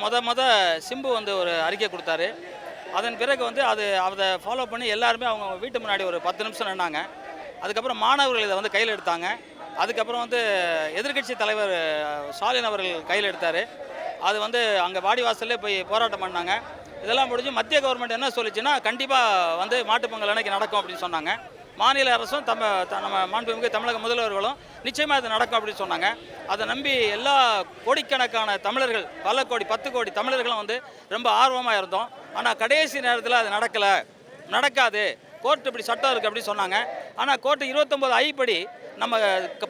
மொத மொத சிம்பு வந்து ஒரு அறிக்கை கொடுத்தாரு. அதன் பிறகு வந்து அது அதை ஃபாலோ பண்ணி எல்லாருமே அவங்க வீட்டு முன்னாடி ஒரு பத்து நிமிஷம் நின்னாங்க. அதுக்கப்புறம் மாணவர்கள் இதை வந்து கையில் எடுத்தாங்க. அதுக்கப்புறம் வந்து எதிர்க்கட்சி தலைவர் ஸ்டாலின் அவர்கள் கையில் எடுத்தார். அது வந்து அங்கே வாடிவாசல்லே போய் போராட்டம் பண்ணாங்க. இதெல்லாம் முடிஞ்சு மத்திய கவர்மெண்ட் என்ன சொல்லுச்சுன்னா கண்டிப்பாக வந்து மாட்டுப் பொங்கல் அன்னைக்கு நடக்கும் அப்படின்னு சொன்னாங்க. மாநில அரசும் தம்ம த- நம்ம மாண்புமிகு தமிழக முதல்வர்களும் நிச்சயமாக இது நடக்கும் அப்படின்னு சொன்னாங்க. அதை நம்பி எல்லா கோடிக்கணக்கான தமிழர்கள் பல கோடி பத்து கோடி தமிழர்களும் வந்து ரொம்ப ஆர்வமாக இருந்தோம். ஆனால் கடைசி நேரத்தில் அது நடக்கலை. நடக்காது. கோர்ட் இப்படி சட்டம் இருக்குது அப்படின்னு சொன்னாங்க. ஆனால் கோர்ட்டு இருபத்தொம்போது ஐப்படி நம்ம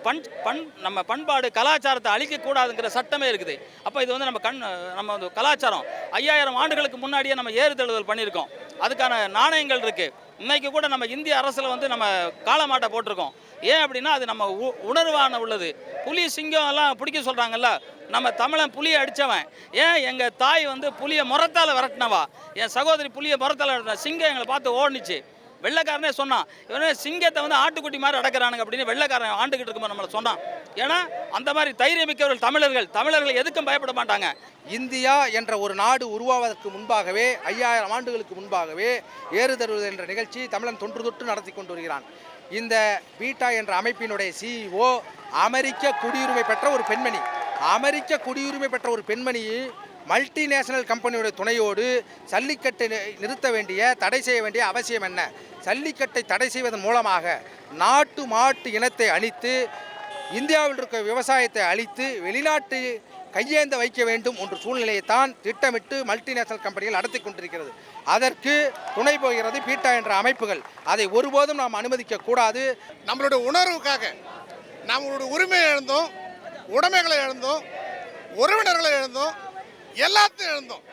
பண் பண் நம்ம பண்பாடு கலாச்சாரத்தை அழிக்கக்கூடாதுங்கிற சட்டமே இருக்குது. அப்போ இது வந்து நம்ம கண் நம்ம வந்து கலாச்சாரம். ஐயாயிரம் ஆண்டுகளுக்கு முன்னாடியே நம்ம ஏறுதழுதல் பண்ணியிருக்கோம். அதுக்கான நாணயங்கள் இருக்குது இன்னைக்கு கூட நம்ம இந்திய அரசில் வந்து நம்ம காலமாட்டை போட்டிருக்கோம். ஏன் அப்படின்னா அது நம்ம உ- உணர்வான உள்ளது. புலி சிங்கம் எல்லாம் பிடிக்க சொல்கிறாங்கல்ல நம்ம தமிழன் புலியை அடித்தவன் ஏன் எங்கள் தாய் வந்து புலியை முறத்தால் விரட்டினவா? என் சகோதரி புலியை முறத்தால் விரட்டினா சிங்கம் எங்களை பார்த்து ஓடிச்சு வெள்ளைக்காரனே சொன்னான். இவனே சிங்கத்தை வந்து ஆட்டுக்குட்டி மாதிரி அடக்கிறானுங்க அப்படின்னு வெள்ளைக்காரன் ஆண்டுகிட்டு இருக்கும்போது நம்மளை சொன்னான். ஏன்னா அந்த மாதிரி தைரியமிக்கவர்கள் தமிழர்கள் தமிழர்கள் எதுக்கும் பயப்பட மாட்டாங்க. இந்தியா என்ற ஒரு நாடு உருவாவதற்கு முன்பாகவே ஐயாயிரம் ஆண்டுகளுக்கு முன்பாகவே ஏறுதருவது என்ற நிகழ்ச்சி தமிழன் தொன்று தொட்டு நடத்தி கொண்டு வருகிறான். இந்த பீட்டா என்ற அமைப்பினுடைய சிஇஓ அமெரிக்க குடியுரிமை பெற்ற ஒரு பெண்மணி. அமெரிக்க குடியுரிமை பெற்ற ஒரு பெண்மணி மல்டிநேஷனல் கம்பெனியுடைய துணையோடு சல்லிக்கட்டை நிறுத்த வேண்டிய தடை செய்ய வேண்டிய அவசியம் என்ன? சல்லிக்கட்டை தடை செய்வதன் மூலமாக நாட்டு மாட்டு இனத்தை அழித்து இந்தியாவில் இருக்க விவசாயத்தை அழித்து வெளிநாட்டு கையேந்த வைக்க வேண்டும் என்ற சூழ்நிலையை தான் திட்டமிட்டு மல்டிநேஷனல் கம்பெனிகள் நடத்தி கொண்டிருக்கிறது. அதற்கு துணை போகிறது பீட்டா என்ற அமைப்புகள். அதை ஒருபோதும் நாம் அனுமதிக்க கூடாது. நம்மளுடைய உணர்வுக்காக நம்மளுடைய உரிமையை இழந்தோம் உடைமைகளை இழந்தோம் உறவினர்களை இழந்தோம் எல்லாத்தையும் எழுந்தோம்.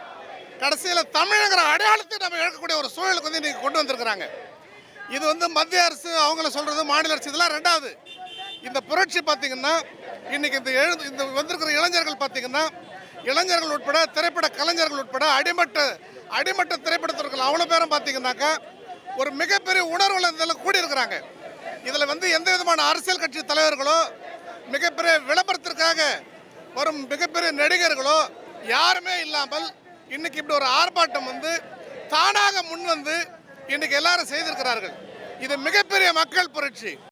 கடைசியில் தமிழங்கிற அடையாளத்தை நம்ம இழக்கக்கூடிய ஒரு சூழலுக்கு வந்து இன்றைக்கி கொண்டு வந்திருக்கிறாங்க. இது வந்து மத்திய அரசு அவங்கள சொல்கிறது மாநில அரசு இதெல்லாம் ரெண்டாவது. இந்த புரட்சி பார்த்திங்கன்னா இன்றைக்கி இந்த எழு இந்த வந்திருக்கிற இளைஞர்கள் பார்த்தீங்கன்னா இளைஞர்கள் உட்பட திரைப்பட கலைஞர்கள் உட்பட அடிமட்ட அடிமட்ட திரைப்படத்திற்கு அவ்வளோ பேரும் பார்த்தீங்கன்னாக்கா ஒரு மிகப்பெரிய உணர்வுல இதில் கூடியிருக்கிறாங்க. இதில் வந்து எந்த விதமான அரசியல் கட்சி தலைவர்களோ மிகப்பெரிய விளம்பரத்திற்காக வரும் மிகப்பெரிய நடிகர்களோ யாருமே இல்லாமல் இன்னைக்கு இப்படி ஒரு ஆர்ப்பாட்டம் வந்து தானாக முன் வந்து இன்னைக்கு எல்லாரும் செய்திருக்கிறார்கள். இது மிகப்பெரிய மக்கள் புரட்சி.